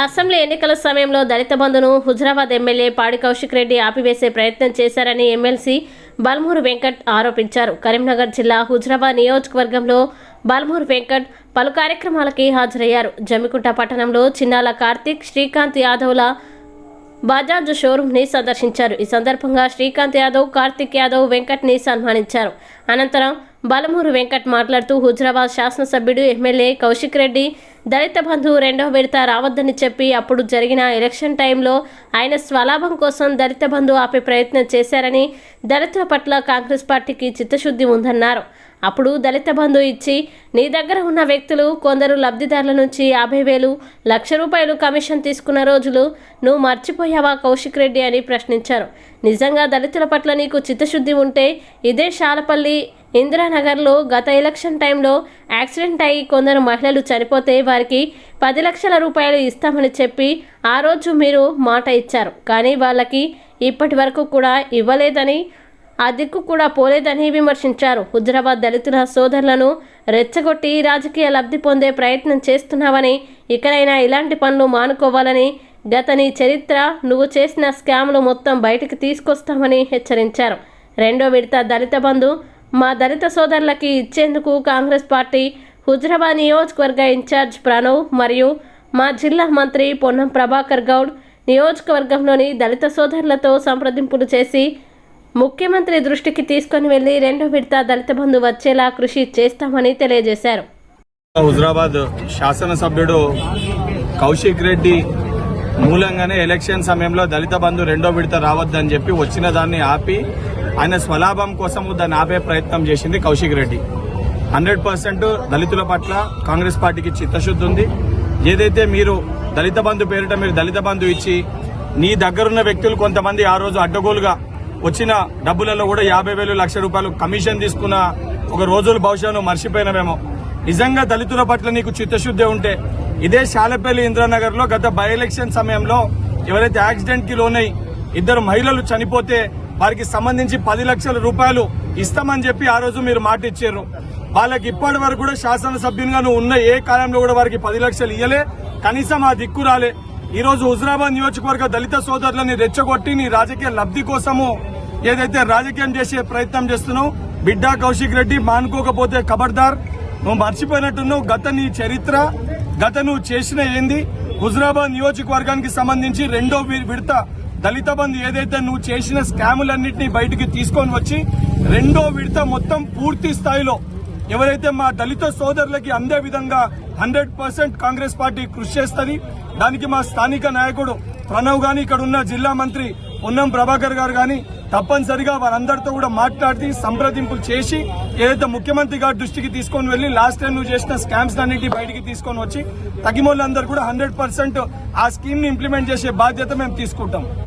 Assembly ఎన్నికల సమయంలో దళిత బంధును Huzurabad MLA పాడి కౌశిక్ రెడ్డి ఆపివేసే ప్రయత్నం చేశారని ఎమ్మెల్సీ బల్మూరు వెంకట్ ఆరోపించారు. కరీంనగర్ జిల్లా హుజరాబాద్ నియోజకవర్గంలో బల్మూరు వెంకట్ పలు కార్యక్రమాలకి హాజరయ్యారు. జమ్మికుంట పట్టణంలో చిన్నాల కార్తీక్ శ్రీకాంత్ యాదవ్ల బజాజ్ షోరూమ్ని సందర్శించారు. ఈ సందర్భంగా శ్రీకాంత్ యాదవ్ కార్తిక్ యాదవ్ వెంకట్ని సన్మానించారు. అనంతరం బలమూరు వెంకట్ మాట్లాడుతూ హుజరాబాద్ శాసనసభ్యుడు ఎమ్మెల్యే కౌశిక్ రెడ్డి దళిత బంధువు రెండో విడత రావద్దని చెప్పి అప్పుడు జరిగిన ఎలక్షన్ టైంలో ఆయన స్వలాభం కోసం దళిత బంధువు ఆపే ప్రయత్నం చేశారని దళితుల పట్ల కాంగ్రెస్ పార్టీకి చిత్తశుద్ధి ఉందన్నారు. అప్పుడు దళిత బంధు ఇచ్చి నీ దగ్గర ఉన్న వ్యక్తులు కొందరు లబ్ధిదారుల నుంచి యాభై వేలు లక్ష రూపాయలు కమిషన్ తీసుకున్న రోజులు నువ్వు మర్చిపోయావా కౌశిక్ రెడ్డి అని ప్రశ్నించారు. నిజంగా దళితుల పట్ల నీకు చిత్తశుద్ధి ఉంటే ఇదే శాలపల్లి ఇందిరానగర్లో గత ఎలక్షన్ టైంలో యాక్సిడెంట్ అయ్యి కొందరు మహిళలు చనిపోతే వారికి పది లక్షల రూపాయలు ఇస్తామని చెప్పి ఆ రోజు మీరు మాట ఇచ్చారు. కానీ వాళ్ళకి ఇప్పటి వరకు కూడా ఇవ్వలేదని ఆ దిక్కు కూడా పోలేదని విమర్శించారు. హుజరాబాద్ దళితుల సోదరులను రెచ్చగొట్టి రాజకీయ లబ్ధి పొందే ప్రయత్నం చేస్తున్నావని ఇకనైనా ఇలాంటి పనులు మానుకోవాలని గత నీ చరిత్ర నువ్వు చేసిన స్కామ్లు మొత్తం బయటికి తీసుకొస్తామని హెచ్చరించారు. రెండో విడత దళిత బంధు మా దళిత సోదరులకి ఇచ్చేందుకు కాంగ్రెస్ పార్టీ హుజరాబాద్ నియోజకవర్గ ఇన్ఛార్జ్ ప్రణవ్ మరియు మా జిల్లా మంత్రి పొన్నం ప్రభాకర్ గౌడ్ నియోజకవర్గంలోని దళిత సోదరులతో సంప్రదింపులు చేసి ముఖ్యమంత్రి దృష్టికి తీసుకొని వెళ్ళి రెండో విడత దళిత బంధు వచ్చేలా కృషి చేస్తామని తెలియజేశారు. హుజరాబాద్ శాసనసభ్యుడు కౌశిక్ రెడ్డి మూలంగానే ఎలక్షన్ సమయంలో దళిత బంధు రెండో విడత రావద్దని చెప్పి వచ్చిన దాన్ని ఆపి ఆయన స్వలాభం కోసం దాన్ని ఆపే ప్రయత్నం చేసింది కౌశిక్ రెడ్డి. హండ్రెడ్ పర్సెంట్ దళితుల పట్ల కాంగ్రెస్ పార్టీకి చిత్తశుద్ధి ఉంది. ఏదైతే మీరు దళిత బంధు పేరిట మీరు దళిత బంధు ఇచ్చి నీ దగ్గరున్న వ్యక్తులు కొంతమంది ఆ రోజు అడ్డగోలుగా వచ్చిన డబ్బులలో కూడా యాభై వేలు లక్ష రూపాయలు కమిషన్ తీసుకున్న ఒక రోజులు బహుశా నువ్వు మర్చిపోయినవేమో. నిజంగా దళితుల పట్ల నీకు చిత్తశుద్ధి ఉంటే ఇదే శాలపల్లి ఇంద్రానగర్లో గత బై ఎలక్షన్ సమయంలో ఎవరైతే యాక్సిడెంట్కి లోనై ఇద్దరు మహిళలు చనిపోతే వారికి సంబంధించి పది లక్షల రూపాయలు ఇస్తామని చెప్పి ఆ రోజు మీరు మాట ఇచ్చారు. వాళ్ళకి ఇప్పటి వరకు కూడా శాసనసభ్యునిగా నువ్వు ఉన్న ఏ కాలంలో కూడా వారికి పది లక్షలు ఇయ్యలే కనీసం ఆ దిక్కు రాలే. ఈరోజు రోజు హుజరాబాద్ నియోజకవర్గ దళిత సోదరులని రెచ్చగొట్టి నీ రాజకీయ లబ్ధి కోసము ఏదైతే రాజకీయం చేసే ప్రయత్నం చేస్తున్నావు బిడ్డా కౌశిక్ రెడ్డి మానుకోకపోతే ఖబర్దార్ నువ్వు మర్చిపోయినట్టున్నావు గత నీ చరిత్ర గత నువ్వు చేసిన ఏంది? హుజరాబాద్ నియోజకవర్గానికి సంబంధించి రెండో విడత దళిత బంధు ఏదైతే నువ్వు చేసిన స్కాములన్నింటినీ బయటికి తీసుకొని వచ్చి రెండో విడత మొత్తం పూర్తి స్థాయిలో ఎవరైతే మా దళిత సోదరులకి అందే విధంగా హండ్రెడ్ పర్సెంట్ కాంగ్రెస్ పార్టీ కృషి చేస్తుంది దానికి మా స్థానిక నాయకుడు ప్రణవ్ గాని ఇక్కడ ఉన్న జిల్లా మంత్రి పొన్నం ప్రభాకర్ గారు గాని తప్పనిసరిగా వారందరితో కూడా మాట్లాడి సంప్రదింపులు చేసి ఏదైతే ముఖ్యమంత్రి గారి దృష్టికి తీసుకొని వెళ్ళి లాస్ట్ టైం నువ్వు చేసిన స్కామ్స్ అన్నింటి బయటికి తీసుకొని వచ్చి తగిమోళ్ళందరూ కూడా హండ్రెడ్ పర్సెంట్ ఆ స్కీమ్ని ఇంప్లిమెంట్ చేసే బాధ్యత మేము తీసుకుంటాం.